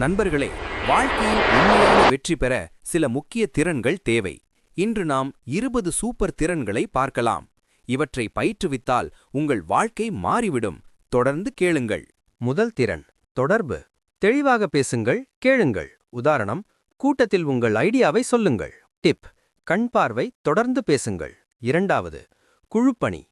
நண்பர்களே வாழ்க்கையில் உண்மையான வெற்றி பெற சில முக்கிய திறன்கள் தேவை. இன்று நாம் இருபது சூப்பர் திறன்களை பார்க்கலாம். இவற்றை பயிற்றுவித்தால் உங்கள் வாழ்க்கை மாறிவிடும். தொடர்ந்து கேளுங்கள். முதல் திறன் தொடர்பு. தெளிவாக பேசுங்கள் கேளுங்கள். உதாரணம் கூட்டத்தில் உங்கள் ஐடியாவை சொல்லுங்கள். டிப் கண் பார்வை தொடர்ந்து பேசுங்கள். இரண்டாவது குழுப்பணி.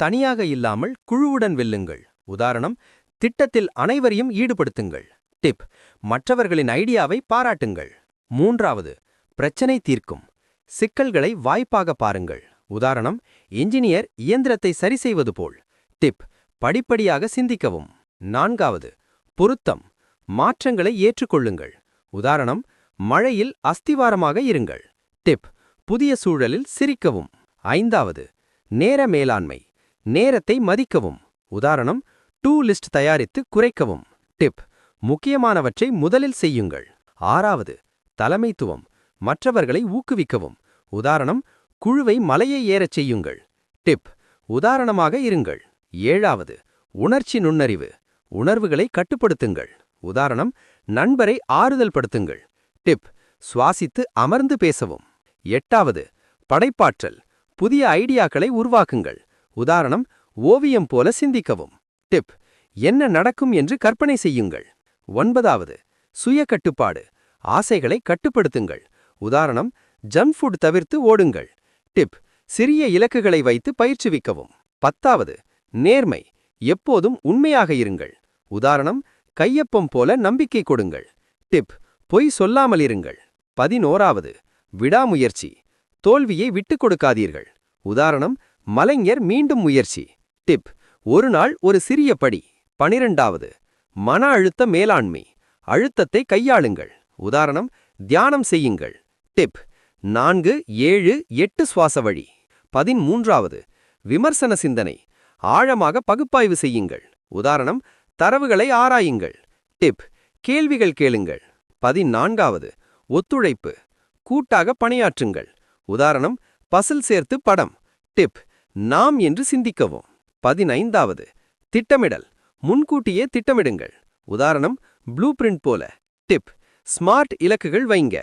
தனியாக இல்லாமல் குழுவுடன் வெல்லுங்கள். உதாரணம் திட்டத்தில் அனைவரையும் ஈடுபடுத்துங்கள். டிப் மற்றவர்களின் ஐடியாவை பாராட்டுங்கள். மூன்றாவது பிரச்சனை தீர்க்கும். சிக்கல்களை வாய்ப்பாக பாருங்கள். உதாரணம் இன்ஜினியர் இயந்திரத்தை சரி செய்வது போல். டிப் படிப்படியாக சிந்திக்கவும். நான்காவது பொருத்தம். மாற்றங்களை ஏற்றுக்கொள்ளுங்கள். உதாரணம் மழையில் அஸ்திவாரமாக இருங்கள். டிப் புதிய சூழலில் சிரிக்கவும். ஐந்தாவது நேர மேலாண்மை. நேரத்தை மதிக்கவும். உதாரணம் டூ லிஸ்ட் தயாரித்து குறைக்கவும். டிப் முக்கியமானவற்றை முதலில் செய்யுங்கள். ஆறாவது தலைமைத்துவம் மற்றவர்களை ஊக்குவிக்கவும். உதாரணம் குழுவை மலையை ஏறச் செய்யுங்கள். டிப் உதாரணமாக இருங்கள். ஏழாவது உணர்ச்சி நுண்ணறிவு உணர்வுகளை கட்டுப்படுத்துங்கள். உதாரணம் நண்பரை ஆறுதல் படுத்துங்கள். டிப் சுவாசித்து அமர்ந்து பேசவும். எட்டாவது படைப்பாற்றல் புதிய ஐடியாக்களை உருவாக்குங்கள். உதாரணம் ஓவியம் போல சிந்திக்கவும். டிப் என்ன நடக்கும் என்று கற்பனை செய்யுங்கள். ஒன்பதாவது சுய கட்டுப்பாடு ஆசைகளை கட்டுப்படுத்துங்கள். உதாரணம் ஜங்க் ஃபுட் தவிர்த்து ஓடுங்கள். டிப் சிறிய இலக்குகளை வைத்து பயிற்சிவிக்கவும் பத்தாவது நேர்மை எப்போதும் உண்மையாக இருங்கள். உதாரணம் கையொப்பம் போல நம்பிக்கை கொடுங்கள். டிப் பொய் சொல்லாமல் இருங்கள். பதினோராவது விடாமுயற்சி தோல்வியை விட்டுக் கொடுக்காதீர்கள். உதாரணம் மலைஞர் மீண்டும் முயற்சி. டிப் ஒரு நாள் ஒரு சிறிய படி. பனிரெண்டாவது மன அழுத்த மேலாண்மை. அழுத்தத்தை கையாளுங்கள். உதாரணம் தியானம் செய்யுங்கள். டிப் நான்கு ஏழு எட்டு சுவாச வழி. பதிமூன்றாவது விமர்சன சிந்தனை. ஆழமாக பகுப்பாய்வு செய்யுங்கள். உதாரணம் தரவுகளை ஆராயுங்கள். டிப் கேள்விகள் கேளுங்கள். பதினான்காவது ஒத்துழைப்பு. கூட்டாக பணியாற்றுங்கள். உதாரணம் பசில் சேர்த்து படம். டிப் நாம் என்று சிந்திக்கவும். பதினைந்தாவது திட்டமிடல். முன்கூட்டியே திட்டமிடுங்கள். உதாரணம் ப்ளூ பிரிண்ட் போல. டிப் ஸ்மார்ட் இலக்குகள் வைங்க.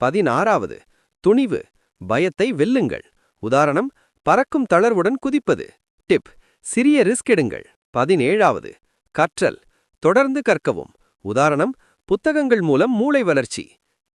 பதினாறாவது துணிவு பயத்தை வெல்லுங்கள். உதாரணம் பறக்கும் தளர்வுடன் குதிப்பது. டிப் சிறிய ரிஸ்க் எடுங்கள். பதினேழாவது கற்றல் தொடர்ந்து கற்கவும். உதாரணம் புத்தகங்கள் மூலம் மூளை வளர்ச்சி.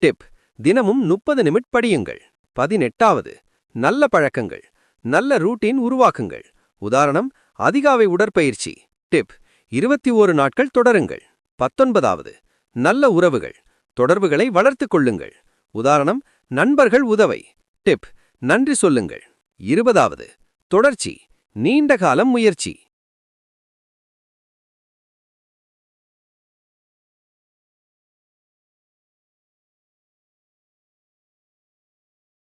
டிப் தினமும் முப்பது நிமிட் படியுங்கள். பதினெட்டாவது நல்ல பழக்கங்கள். நல்ல ரூட்டீன் உருவாக்குங்கள். உதாரணம் அதிகாவை உடற்பயிற்சி. டிப் இருபத்தி ஓரு நாட்கள் தொடருங்கள். பத்தொன்பதாவது நல்ல உறவுகள் தொடர்புகளை வளர்த்து கொள்ளுங்கள். உதாரணம் நண்பர்கள் உதவை. டிப் நன்றி சொல்லுங்கள். இருபதாவது தொடர்ச்சி நீண்ட காலம் முயற்சி.